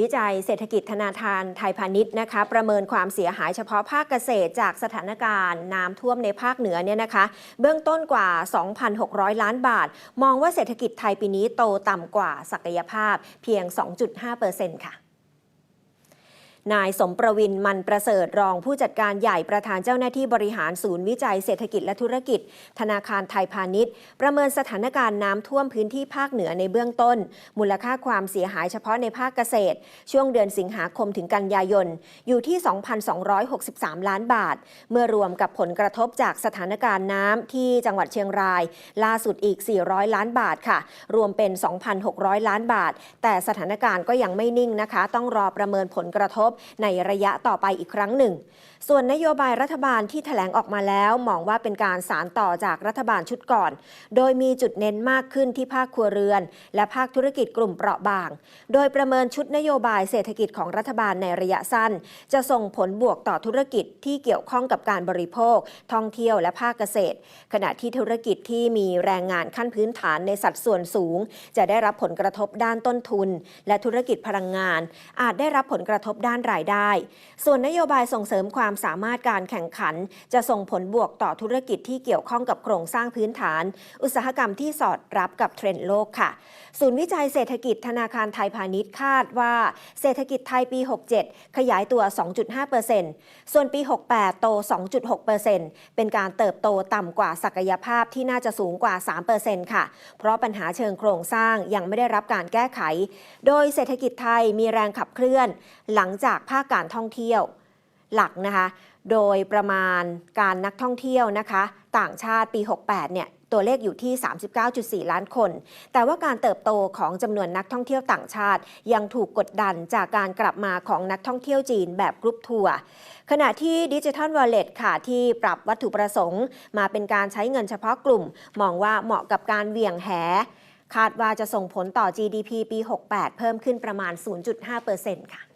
วิจัยเศรษฐกิจธนาคารไทยพาณิชย์นะคะ ประเมินความเสียหายเฉพาะภาคเกษตรจากสถานการณ์น้ำท่วมในภาคเหนือเนี่ยนะคะ เบื้องต้นกว่า 2,600 ล้านบาท มองว่าเศรษฐกิจไทยปีนี้โตต่ำกว่าศักยภาพเพียง 2.5%ค่ะ นายสมประวินมันประเสริฐรองผู้จัดการใหญ่ประธานเจ้าหน้าที่บริหารศูนย์วิจัยเศรษฐกิจและธุรกิจ ธนาคารไทยพาณิชย์ ประเมินสถานการณ์น้ำท่วมพื้นที่ภาคเหนือในเบื้องต้น มูลค่าความเสียหายเฉพาะในภาคเกษตร ช่วงเดือนสิงหาคมถึงกันยายน อยู่ที่ 2,263 ล้านบาท เมื่อรวมกับผลกระทบจากสถานการณ์น้ำที่จังหวัดเชียงราย ล่าสุดอีก 400 ล้านบาทค่ะ รวมเป็น 2,600 ล้านบาท แต่สถานการณ์ก็ยังไม่นิ่งนะคะ ต้องรอประเมินผลกระทบในระยะต่อไปอีกครั้งหนึ่ง ส่วนนโยบายรัฐบาลที่แถลงออกมาแล้วมองว่าเป็นการสารต่อจากรัฐบาลชุดก่อน โดยมีจุดเน้นมากขึ้นที่ภาคครัวเรือน และภาคธุรกิจกลุ่มเปราะบาง โดยประเมินชุดนโยบายเศรษฐกิจของรัฐบาลในระยะสั้น จะส่งผลบวกต่อธุรกิจที่เกี่ยวข้องกับการบริโภค ท่องเที่ยวและภาคเกษตร ขณะที่ธุรกิจที่มีแรงงานขั้นพื้นฐานในสัดส่วนสูง จะได้รับผลกระทบด้านต้นทุน และธุรกิจพลังงาน อาจได้รับผลกระทบด้านรายได้ ส่วนนโยบายส่งเสริมความสามารถการแข่งขัน จะส่งผลบวกต่อธุรกิจที่เกี่ยวข้องกับโครงสร้างพื้นฐาน อุตสาหกรรมที่สอดรับกับเทรนด์โลกค่ะ ศูนย์วิจัยเศรษฐกิจธนาคารไทยพาณิชย์คาดว่าเศรษฐกิจไทยปี 67 ขยายตัว 2.5%ส่วนปี 68 โต 2.6%เป็นการเติบโตต่ำกว่าศักยภาพที่น่าจะสูงกว่า 3%ค่ะ เพราะปัญหาเชิงโครงสร้างยังไม่ได้รับการแก้ไข โดยเศรษฐกิจไทยมีแรงขับเคลื่อน หลังจากากภาคการท่องเที่ยวหลักนะคะ โดยประมาณการนักท่องเที่ยวนะคะ ต่างชาติปี 68 เนี่ยตัวเลขอยู่ที่ 39.4 ล้านคน แต่ว่าการเติบโตของจำนวนนักท่องเที่ยวต่างชาติ ยังถูกกดดันจากการกลับมาของนักท่องเที่ยวจีนแบบกรุ๊ปทัวร์ ขณะที่ดิจิทัลวอลเล็ตค่ะที่ปรับวัตถุประสงค์ มาเป็นการใช้เงินเฉพาะกลุ่ม มองว่าเหมาะกับการเวี่ยงแห คาดว่าจะส่งผลต่อ GDP ปี 68 เพิ่มขึ้นประมาณ 0.5%ค่ะ